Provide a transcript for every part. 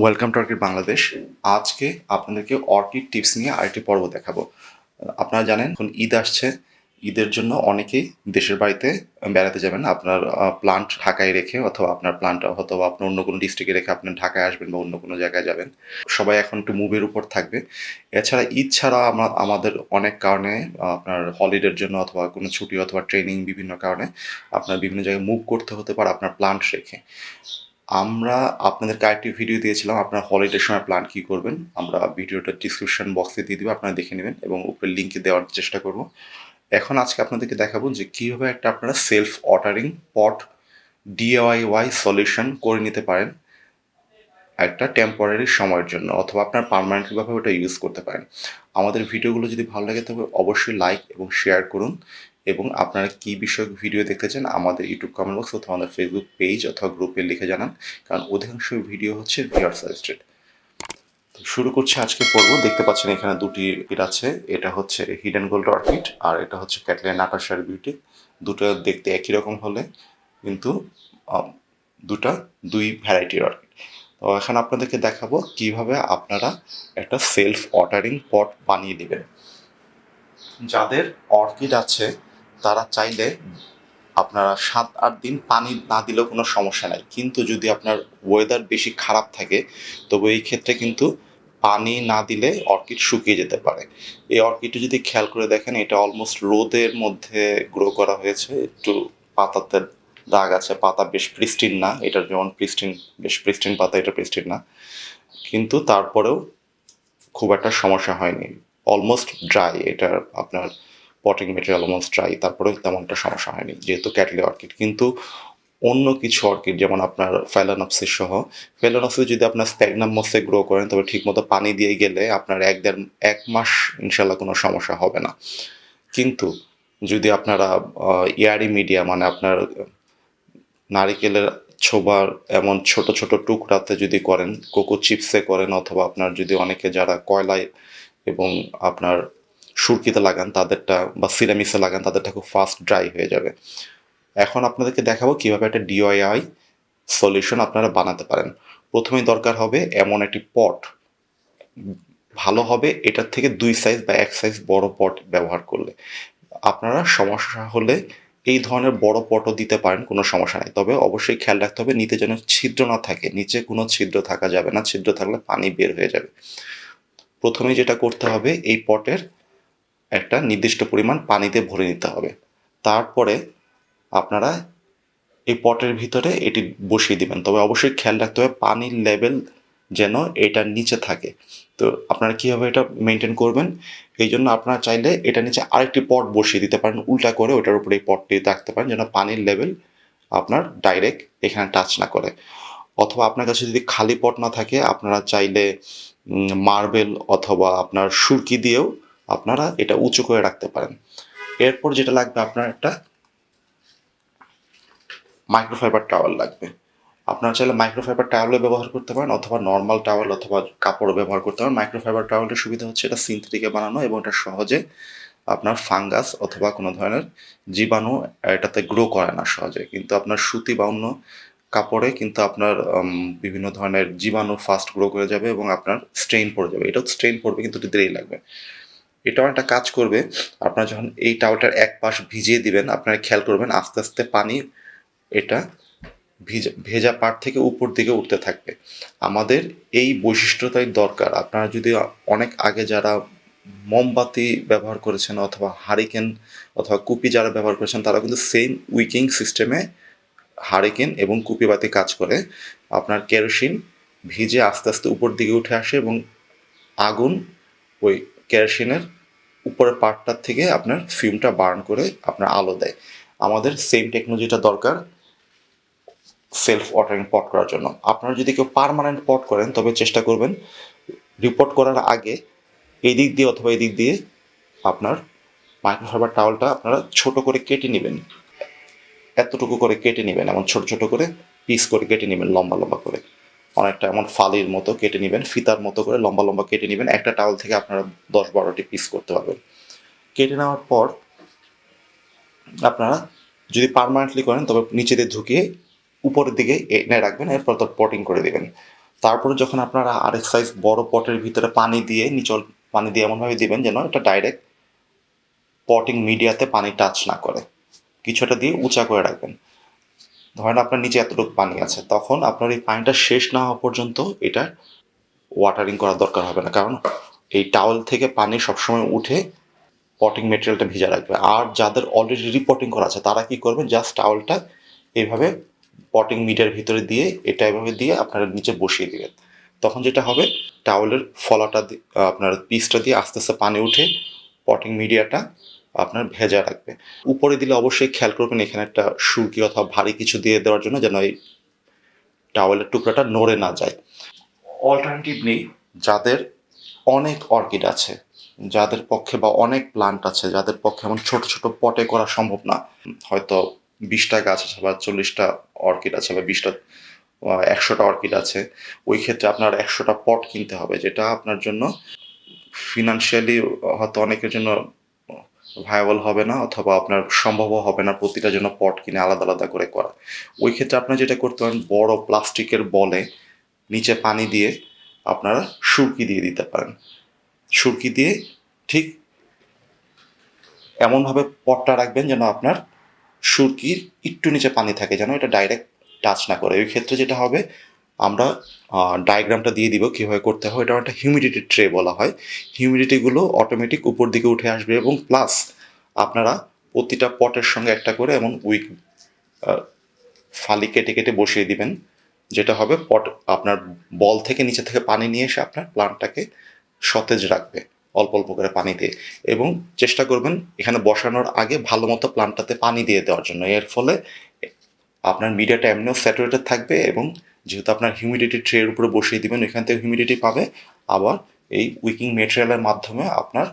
Welcome to orchid Bangladesh আজকে আপনাদেরকে orchid tips নিয়ে আরেকটি পর্ব দেখাবো। আপনারা জানেন, এখন ঈদ আসছে। ঈদের জন্য অনেকেই দেশের বাড়িতে বেড়াতে যাবেন। আপনার প্লান্ট ঢাকায় রেখে অথবা আপনার প্লান্ট অথবা আপনার অন্য কোনো ডিস্ট্রিক্টে রেখে আপনি ঢাকায় আসবেন বা অন্য কোনো জায়গায় যাবেন। সবাই এখন একটু মুভের উপর থাকবে। এছাড়া ঈদ ছাড়া আমরা আমাদের অনেক কারণে আপনার হলিডের জন্য অথবা কোনো ছুটি অথবা ট্রেনিং বিভিন্ন কারণে আপনার বিভিন্ন জায়গায় মুভ করতে হতে পারে আপনার প্লান্ট রেখে। আমরা আপনাদেরকে আরেকটি ভিডিও দিয়েছিলাম, আপনার হলিডের সময় প্ল্যান কী করবেন, আমরা ভিডিওটা ডিসক্রিপশন বক্সে দিয়ে দিব, আপনারা দেখে নেবেন এবং উপরে লিঙ্কে দেওয়ার চেষ্টা করব। এখন আজকে আপনাদেরকে দেখাবো যে কীভাবে একটা আপনারা self ordering pot DIY solution করে নিতে পারেন একটা টেম্পোরারি সময়ের জন্য, অথবা আপনার পারমানেন্টলিভাবে ওটা ইউজ করতে পারেন। আমাদের ভিডিওগুলো যদি ভালো লাগে তবে অবশ্যই লাইক এবং শেয়ার করুন। এবং আপনারা কী বিষয়ক ভিডিও দেখতে চান, আমাদের ইউটিউব কমেন্ট বক্স অথবা আমাদের ফেসবুক পেজ অথবা গ্রুপে লিখে জানান, কারণ অধিকাংশ ভিডিও হচ্ছে ভিআর সাজেস্টেড শুরু করছি আজকে পর্ব। দেখতে পাচ্ছেন এখানে দুটি ইট আছে। এটা হচ্ছে হিডেন গোল্ড অর্কিড আর এটা হচ্ছে ক্যাটলিয়া নাটাশার বিউটি দুটো দেখতে একই রকম হলে কিন্তু দুটা দুই ভ্যারাইটির অর্কিড তো এখন আপনাদেরকে দেখাবো কীভাবে আপনারা একটা সেলফ অর্ডারিং পট বানিয়ে নেবেন। যাদের অর্কিড আছে তারা চাইলে আপনারা সাত, আট দিন পানি না দিলেও কোনো সমস্যা নাই। কিন্তু যদি আপনার ওয়েদার বেশি খারাপ থাকে, তবে এই ক্ষেত্রে কিন্তু পানি না দিলে অর্কিড শুকিয়ে যেতে পারে। এই অর্কিডটা যদি খেয়াল করে দেখেন, এটা অলমোস্ট রোদের মধ্যে গ্রো করা হয়েছে। একটু পাতাতে দাগ আছে, পাতা বেশ প্রিস্টিন না, এটার যেমন প্রিস্টিন বেশ প্রিস্টিন পাতা, এটা প্রিস্টিন না। কিন্তু তারপরেও খুব একটা সমস্যা হয়নি। অলমোস্ট ড্রাই এটা আপনার পটিং মেটেরিয়াল অলমোস্ট ড্রাই তারপরেও তেমন একটা সমস্যা হয়নি, যেহেতু ক্যাটলি অর্কিড কিন্তু অন্য কিছু অর্কিড যেমন আপনার ফেলানপসিস সহ ফেলানপসিস যদি আপনার স্প্যাগনামসে গ্রো করেন, তবে ঠিকমতো পানি দিয়ে গেলে আপনার এক দেড়, এক মাস ইনশাল্লাহ কোনো সমস্যা হবে না। কিন্তু যদি আপনারা ইয়ারি মিডিয়া মানে আপনার নারিকেলের ছোবার এমন ছোট ছোট টুকরাতে যদি করেন, কোকো চিপসে করেন, অথবা আপনার যদি অনেকে যারা কয়লায় এবং আপনার সুরকিতে লাগান, তাদেরটা বা সিরামিক্সে লাগান, তাদেরটা খুব ফাস্ট ড্রাই হয়ে যাবে। এখন আপনাদেরকে দেখাবো কীভাবে একটা ডিআইআই সলিউশন আপনারা বানাতে পারেন। প্রথমেই দরকার হবে এমন একটি পট ভালো হবে এটার থেকে দুই সাইজ বা এক সাইজ বড় পট ব্যবহার করলে। আপনারা সমস্যা হলে এই ধরনের বড় পটও দিতে পারেন, কোনো সমস্যা নাই। তবে অবশ্যই খেয়াল রাখতে হবে নিতে যেন ছিদ্র না থাকে। নিচে কোনো ছিদ্র থাকা যাবে না, ছিদ্র থাকলে পানি বের হয়ে যাবে। প্রথমে যেটা করতে হবে, এই পটের একটা নির্দিষ্ট পরিমাণ পানিতে ভরে নিতে হবে। তারপরে আপনারা এই পটের ভিতরে এটি বসিয়ে দিবেন। তবে অবশ্যই খেয়াল রাখতে হবে পানির লেভেল যেন এটার নিচে থাকে। তো আপনারা কীভাবে এটা মেনটেন করবেন? এই জন্য আপনারা চাইলে এটা নিচে আরেকটি পট বসিয়ে দিতে পারেন। উল্টা করে ওটার উপরে এই পটটি রাখতে পারেন যেন পানির লেভেল আপনার ডাইরেক্ট এখানে টাচ না করে। অথবা আপনার কাছে যদি খালি পট না থাকে, আপনারা চাইলে মার্বেল অথবা আপনার সুরকি দিয়েও আপনারা এটা উঁচু করে রাখতে পারেন। এরপর যেটা লাগবে আপনার একটা মাইক্রোফাইবার টাওয়াল লাগবে। আপনারা চাইলে মাইক্রোফাইবার টাওয়ালও ব্যবহার করতে পারেন অথবা নর্মাল টাওয়াল অথবা কাপড়ও ব্যবহার করতে পারেন। মাইক্রোফাইবার টাওয়ালের সুবিধা হচ্ছে এটা সিনথেটিকে বানানো এবং এটা সহজে আপনার ফাঙ্গাস অথবা কোনো ধরনের জীবাণু এটাতে গ্রো করে না সহজে। কিন্তু আপনার সুতি বা অন্য কাপড়ে কিন্তু আপনার বিভিন্ন ধরনের জীবাণু ফাস্ট গ্রো করে যাবে এবং আপনার স্ট্রেন পড়ে যাবে। এটাও স্ট্রেন পড়বে কিন্তু দেরি লাগবে। এটাও একটা কাজ করবে। আপনারা যখন এই টাওয়ালটার এক পাশ ভিজিয়ে দিবেন, আপনারা খেয়াল করবেন আস্তে আস্তে পানি এটা ভিজা, ভেজা পাট থেকে উপর দিকে উঠতে থাকবে। আমাদের এই বৈশিষ্ট্যটাই দরকার। আপনারা যদি অনেক আগে যারা মোমবাতি ব্যবহার করেছেন অথবা হারিকেন অথবা কুপি যারা ব্যবহার করেছেন তারা কিন্তু সেম উইকিং সিস্টেমে হারিকেন এবং কুপি বাতি কাজ করে। আপনার কেরোসিন ভিজে আস্তে আস্তে উপর দিকে উঠে আসে এবং আগুন ওই কেরোসিনের উপরের পার্টটার থেকে আপনার ফিউমটা বার্ন করে আপনার আলো দেয়। আমাদের সেম টেকনোলজিটা দরকার সেলফ ওয়াটারিং পট করার জন্য। আপনারা যদি কেউ পারমানেন্ট পট করেন, তবে চেষ্টা করবেন রিপোর্ট করার আগে এই দিক দিয়ে অথবা এই দিক দিয়ে আপনার মাইক্রোফাইবার টাওয়ালটা আপনারা ছোট করে কেটে নেবেন। এতটুকু করে কেটে নেবেন, এমন ছোট ছোট করে পিস করে কেটে নেবেন, লম্বা লম্বা করে। অনেকটা এমন ফালির মতো কেটে নেবেন, ফিতার মতো করে লম্বা লম্বা কেটে নেবেন। একটা টাওয়াল থেকে আপনারা দশ বারোটি পিস করতে পারবেন। কেটে নেওয়ার পর আপনারা যদি পারমানেন্টলি করেন, তবে নিচে দিয়ে ঢুকিয়ে উপরের দিকে এনে রাখবেন, এরপর তো পটিং করে দেবেন। তারপরে যখন আপনারা আরেক সাইজ বড় পটের ভিতরে পানি দিয়ে, নিচল পানি দিয়ে এমনভাবে দিবেন যেন এটা ডাইরেক্ট পটিং মিডিয়াতে পানি টাচ না করে। কিছুটা দিয়ে উঁচা করে রাখবেন। ধরেন আপনার নিচে এতটুকু পানি আছে, তখন আপনার এই পানিটা শেষ না হওয়া পর্যন্ত এটা ওয়াটারিং করার দরকার হবে না। কারণ এই টাওয়েল থেকে পানি সবসময় উঠে পটিং মেটেরিয়ালটা ভিজা রাখবে। আর যাদের অলরেডি রিপোর্টিং করা আছে, তারা কি করবেন জাস্ট টাওয়েলটা এইভাবে পটিং মিডিয়ার ভিতরে দিয়ে এটা এভাবে দিয়ে আপনারা নিচে বসিয়ে দেবেন। তখন যেটা হবে টাওয়েলের ফলাটা আপনার পিসটা দিয়ে আস্তে আস্তে পানি উঠে পটিং মিডিয়াটা আপনার ভেজা রাখবে। উপরে দিলে অবশ্যই খেয়াল করবেন এখানে একটা সুরকি অথবা ভারী কিছু দিয়ে দেওয়ার জন্য যেন এই টাওয়েলের টুকরাটা নড়ে না যায়। অল্টারনেটিভলি যাদের অনেক অর্কিড আছে, যাদের পক্ষে বা অনেক প্লান্ট আছে, যাদের পক্ষে এমন ছোট ছোট পটে করা সম্ভব না, হয়তো বিশটা গাছ আছে বা চল্লিশটা অর্কিড আছে বা বিশটা একশোটা অর্কিড আছে, ওই ক্ষেত্রে আপনার একশোটা পট কিনতে হবে, যেটা আপনার জন্য ফিনান্সিয়ালি হয়তো অনেকের জন্য ভায়াবল হবে না অথবা আপনার সম্ভবও হবে না প্রতিটা জন্য পট কিনে আলাদা আলাদা করে করা। ওই ক্ষেত্রে আপনার যেটা করতে পারেন, বড় প্লাস্টিকের বলে নিচে পানি দিয়ে আপনারা সুরকি দিয়ে দিতে পারেন। সুরকি দিয়ে ঠিক এমনভাবে পটটা রাখবেন যেন আপনার সুরকির একটু নিচে পানি থাকে, যেন এটা ডাইরেক্ট টাচ না করে। ওই ক্ষেত্রে যেটা হবে আমরা ডায়াগ্রামটা দিয়ে দিব কীভাবে করতে হয়। এটা একটা হিউমিডিটি ট্রে বলা হয়। হিউমিডিটিগুলো অটোমেটিক উপর দিকে উঠে আসবে এবং প্লাস আপনারা প্রতিটা পটের সঙ্গে একটা করে এমন উইক ফালি কেটে কেটে বসিয়ে দিবেন। যেটা হবে পট আপনার বল থেকে নিচে থেকে পানি নিয়ে এসে আপনার প্লান্টটাকে সতেজ রাখবে, অল্প অল্প করে পানি দিয়ে। এবং চেষ্টা করবেন এখানে বসানোর আগে ভালো মতো প্লান্টটাতে পানি দিয়ে দেওয়ার জন্য। এর ফলে আপনার মিডিয়াটা এমনিও স্যাচুরেটেড থাকবে এবং যেহেতু আপনার হিউমিডিটি ট্রের উপরে বসিয়ে দিবেন, এখান থেকে হিউমিডিটি পাবে। আবার এই উইকিং মেটেরিয়ালের মাধ্যমে আপনার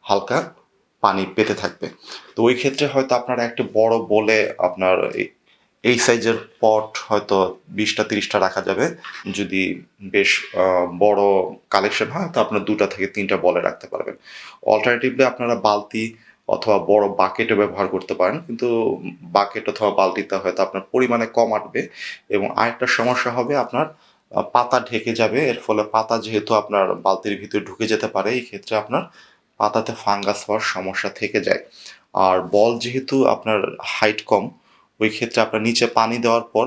হালকা পানি পেতে থাকবে। তো ওই ক্ষেত্রে হয়তো আপনার একটা বড় বলে আপনার এই- সাইজের পট হয়তো বিশটা, তিরিশটা রাখা যাবে। যদি বেশ বড় কালেকশন হয়, তো আপনার দুটা থেকে তিনটা বলে রাখতে পারবেন। অল্টারনেটিভলি আপনারা বালতি অথবা বড় বাকেটও ব্যবহার করতে পারেন, কিন্তু বাকেট অথবা বালতিতে হয়তো আপনার পরিমাণে কম আটবে এবং আরেকটা সমস্যা হবে আপনার পাতা ঢেকে যাবে, এর ফলে পাতা যেহেতু আপনার বালতির ভিতরে ঢুকে যেতে পারে, এই ক্ষেত্রে আপনার পাতাতে ফাঙ্গাস হওয়ার সমস্যা থেকে যায়। আর বল যেহেতু আপনার হাইট কম, ওই ক্ষেত্রে আপনার নিচে পানি দেওয়ার পর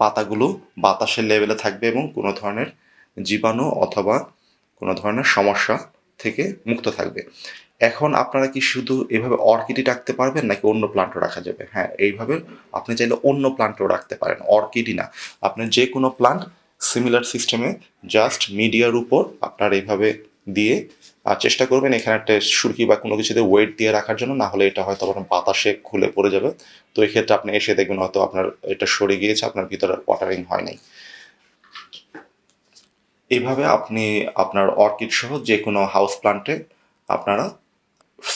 পাতাগুলো বাতাসের লেভেলে থাকবে এবং কোনো ধরনের জীবাণু অথবা কোনো ধরনের সমস্যা থেকে মুক্ত থাকবে। এখন আপনারা কি শুধু এভাবে অর্কিডই রাখতে পারবেন নাকি অন্য প্লান্টও রাখা যাবে? হ্যাঁ এইভাবে আপনি চাইলে অন্য প্লান্টও রাখতে পারেন, অর্কিডই না। আপনি যে কোনো প্লান্ট সিমিলার সিস্টেমে জাস্ট মিডিয়ার উপর আপনার এইভাবে দিয়ে আর চেষ্টা করবেন এখানে একটা সুরকি বা কোনো কিছুতে ওয়েট দিয়ে রাখার জন্য, না হলে এটা হয়তো আপনার বাতাসে খুলে পড়ে যাবে। তো এই ক্ষেত্রে আপনি এসে দেখবেন হয়তো আপনার এটা সরে গিয়েছে, আপনার ভিতরে ওয়াটারিং হয় নাই। এইভাবে আপনি আপনার অর্কিড সহ যে কোনো হাউস প্লান্টে আপনারা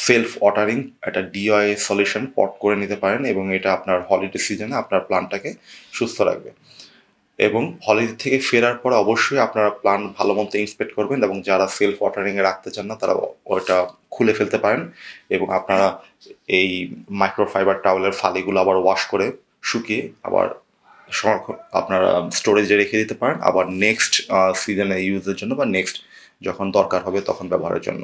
সেলফ ওয়াটারিং একটা ডিওআই সলিউশন পট করে নিতে পারেন এবং এটা আপনার হলিডে সিজনে আপনার প্লান্টটাকে সুস্থ রাখবে। এবং হলিডে থেকে ফেরার পর অবশ্যই আপনারা প্লান্ট ভালো মতো ইন্সপেক্ট করবেন এবং যারা সেলফ ওয়াটারিংয়ে রাখতে চান না, তারা ওটা খুলে ফেলতে পারেন এবং আপনারা এই মাইক্রোফাইবার টাওয়েলের ফালিগুলো আবার ওয়াশ করে শুকিয়ে আবার সংরক্ষণ আপনারা স্টোরেজে রেখে দিতে পারেন। আবার নেক্সট সিজনে ইউজের জন্য বা নেক্সট যখন দরকার হবে তখন ব্যবহারের জন্য।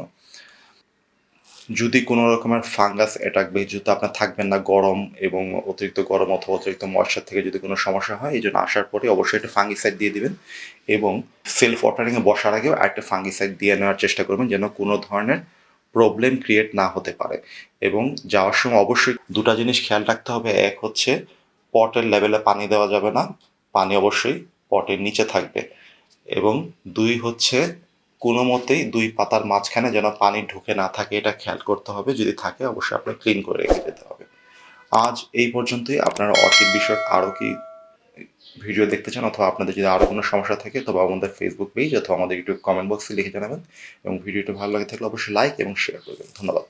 যদি কোনো রকমের ফাঙ্গাস অ্যাটাক যেহেতু আপনার থাকবেন না গরম এবং অতিরিক্ত গরম অথবা অতিরিক্ত ময়শ্চার থেকে যদি কোনো সমস্যা হয়, এই জন্য আসার পরে অবশ্যই একটা ফাঙ্গিসাইড দিয়ে দিবেন এবং সেলফ ওয়াটারিংয়ে বসার আগেও একটা ফাঙ্গিসাইড দিয়ে নেওয়ার চেষ্টা করবেন যেন কোনো ধরনের প্রবলেম ক্রিয়েট না হতে পারে। এবং যাওয়ার সময় অবশ্যই দুটো জিনিস খেয়াল রাখতে হবে। এক হচ্ছে পটের লেভেলে পানি দেওয়া যাবে না। পানি অবশ্যই পটের নিচে থাকবে। এবং দুই হচ্ছে কোনো মতেই দুই পাতার মাঝখানে যেন পানি ঢুকে না থাকে, এটা খেয়াল করতে হবে। যদি থাকে, অবশ্যই আপনাকে ক্লিন করে রেখে যেতে হবে। আজ এই পর্যন্তই। আপনারা অর্কিড বিষয়ক আরও কি ভিডিও দেখতে চান অথবা আপনাদের যদি আরও কোনো সমস্যা থাকে তবে আমাদের ফেসবুক পেজ অথবা আমাদের ইউটিউব কমেন্ট বক্সে লিখে জানাবেন। এবং ভিডিওটি ভালো লাগে থাকলে অবশ্যই লাইক এবং শেয়ার করবেন। ধন্যবাদ।